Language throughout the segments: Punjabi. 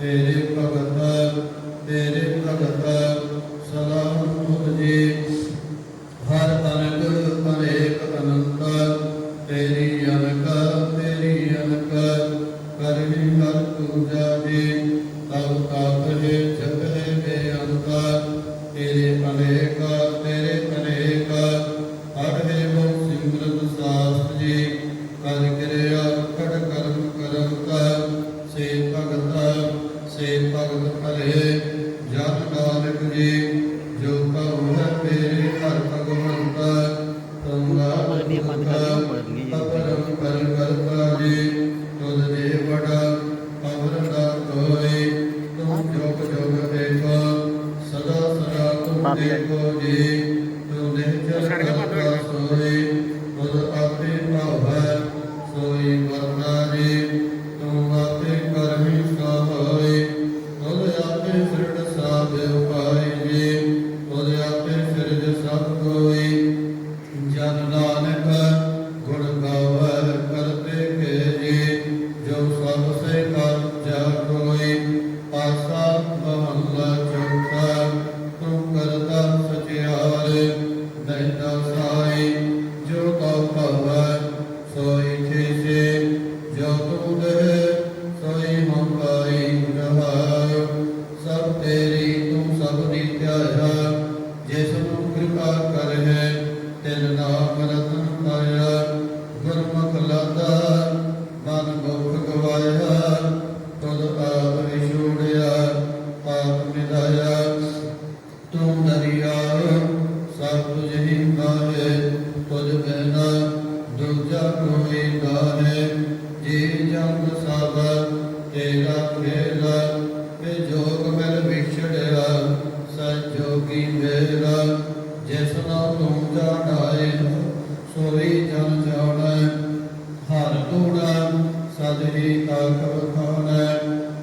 eh, ਸੇ ਭਗਤ ਭਲੇ ਜਨ ਨਾਨਕ ਜੀ ਜੋ ਕਉ ਹੈ ਮੇਰੇ ਹਰ ਭਗਵੰਤ ਤੁਮਰਾ ਅਪਰਮ ਕਰ ਕਰਤਾ ਜੀ। ਤੁਧ ਦੇ ਬੜਾ ਅਵਰ ਨਾ ਕੋਈ ਤੁਮ ਜੋਗ ਜੋਗ ਏਕੋ ਸਦਾ ਸਦਾ ਤੁਮ ਦੇਖੋ ਜੀ ਤੁਮ ਨੇ ਚਲ ਤਿਨ ਨਾਮ ਰਤਨ ਪਾਇਆ, ਗੁਰਮੁਖ ਲਾਦਾ, ਮਨ ਮੁਖ ਗਵਾਇਆ, ਤੁਧ ਆਪ ਵਿਛੋੜਿਆ ਆਪ ਮਿਲਾਇਆ। ਤੂੰ ਦਰਿਆ ਸਭ ਤੁਝ ਹੀ ਮਾਹੇ ਤੁਝ ਬਿਨਾ ਦੂਜਾ ਕੋਈ ਨਾਹੇ। ਜੀ ਜਨ ਸਭ ਤੇਰਾ ਖੇਲਾ ਤੇ ਜੋਗ ਨਾਲ ਤੂੰ ਜਾਣਾਏ ਜਨ ਜਾਣੈ, ਹਰ ਤੂੜਾ ਸਦ ਹੀ ਤਾਕ ਬਖਾਨੈ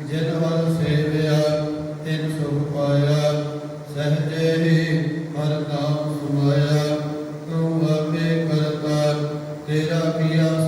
ਜਿਨ ਹਰ ਸੇਵਿਆ, ਤਿਨ ਸੁਖ ਪਾਇਆ, ਸਹਜੇ ਹੀ ਹਰ ਨਾਮ ਸੁਮਾਇਆ ਤੂੰ ਆਪੇ ਕਰਤਾ, ਤੇਰਾ ਕੀਆ